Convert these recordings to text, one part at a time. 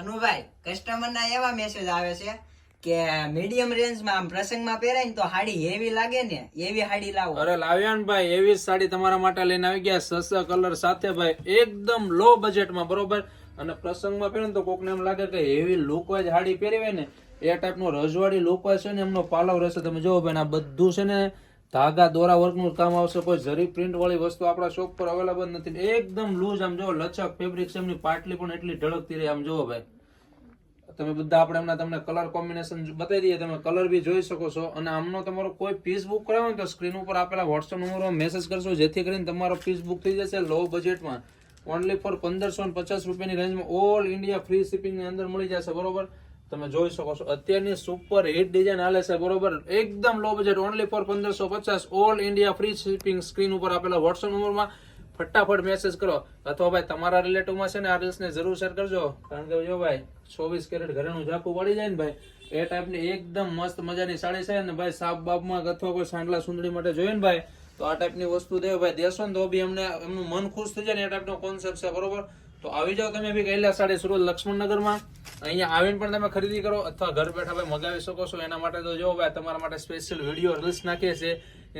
અનુભાઈ કસ્ટમરના એવા મેસેજ આવે છે કે મીડિયમ રેન્જમાં આમ પ્રસંગમાં પહેરાય ને તો હાડી હેવી લાગે ને, એવી હાડી લાવો. અરે લાવ્યા ને ભાઈ, એવી સાડી તમારા માટે લઈને આવી ગયા સસ્તા કલર સાથે ભાઈ, એકદમ લો બજેટમાં બરોબર? અને પ્રસંગમાં પહેરે તો કોકને એમ લાગે કે એવી લુક વાઇઝ હાડી પહેરી હોય ને, એ ટાઈપનો રજવાડી લુક વાઇઝ છે ને, એમનો પાલવ રહેશે. તમે જોવો ભાઈ આ બધું છે ને ધાગા દોરા વર્કનું કામ આવશે, કોઈ જરી પ્રિન્ટ વાળી વસ્તુ આપણા શોપ પર અવેલેબલ નથી. એકદમ લૂઝ આમ જો લચક ફેબ્રિક છે, એમની પાટલી પણ એટલી ઢળકતી રહી, આમ જોવો ભાઈ. તમે બધા આપણે એમના તમને કલર કોમ્બિનેશન બતાવી દઈએ, તમે કલર બી જોઈ શકો છો. અને આમનો તમારો કોઈ પીસ બુક કરાવો ને તો સ્ક્રીન ઉપર આપેલા વોટ્સઅપ નંબરમાં મેસેજ કરશો જેથી કરીને તમારો પીસ બુક થઈ જશે લો બજેટમાં ઓનલી ફોર પંદરસો પચાસ રૂપિયાની રેન્જમાં ઓલ ઇન્ડિયા ફ્રી શિપિંગની અંદર મળી જશે, બરોબર? તમે જોઈ શકો છો. અત્યારની સુપર હિટ ડિઝાઇન હાલે છે, બરોબર? એકદમ લો બજેટ ઓનલી ફોર પંદરસો પચાસ all India free shipping screen ઉપર આપેલા વોટ્સઅપ નંબરમાં ફટાફટ મેસેજ કરો. અથવા ભાઈ, તમારા રિલેટિવમાં છે ને આ રીલ્સને જરૂર શેર કરજો. કારણ કે જો ભાઈ, ચોવીસ કેરેટ ઘરેનું ઝાકું પડી જાય ને ભાઈ, એ ટાઈપની એકદમ મસ્ત મજાની સાડી છે ને ભાઈ, સાપ બાપમાં અથવા કોઈ સાંડલા સુંદરી માટે જોઈએ ને ભાઈ, તો આ ટાઈપની વસ્તુ દે ભાઈ, દેશો ને તો બી અમને, એમનું મન ખુશ થઈ જાય ને એ ટાઈપનો કોન્સેપ્ટ છે, બરોબર? તો આવી જાઓ તમે બી કૈલાસ સાડી સુરત લક્ષ્મણનગરમાં. અહીંયા આવીને પણ તમે ખરીદી કરો અથવા ઘર બેઠા ભાઈ મગાવી શકો છો. એના માટે તો જો ભાઈ તમારા માટે સ્પેશિયલ વીડિયો રીલ્સ નાખીએ છે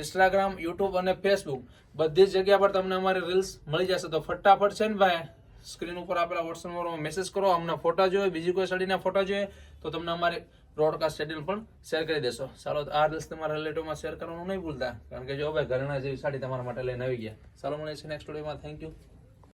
ઇન્સ્ટાગ્રામ યુટ્યુબ અને ફેસબુક બધી જ જગ્યા પર તમને અમારી રીલ્સ મળી જશે. તો ફટાફટ છે ને ભાઈ સ્ક્રીન ઉપર આપેલા વોટ્સઅપ નંબર મેસેજ કરો, અમને ફોટા જોઈએ, બીજી કોઈ સાડીના ફોટા જોઈએ, તો તમને અમારી બ્રોડકાસ્ટ શેડ્યુલ પણ શેર કરી દેશો. ચાલો આ રીલ્સ તમારા રિલેટિવમાં શેર કરવાનું નહીં ભૂલતા. કારણ કે જો ભાઈ ઘરેણા જેવી સાડી તમારા માટે લઈને આવી ગયા. ચાલો મળે છે નેક્સ્ટ વિડીયોમાં થેન્ક યુ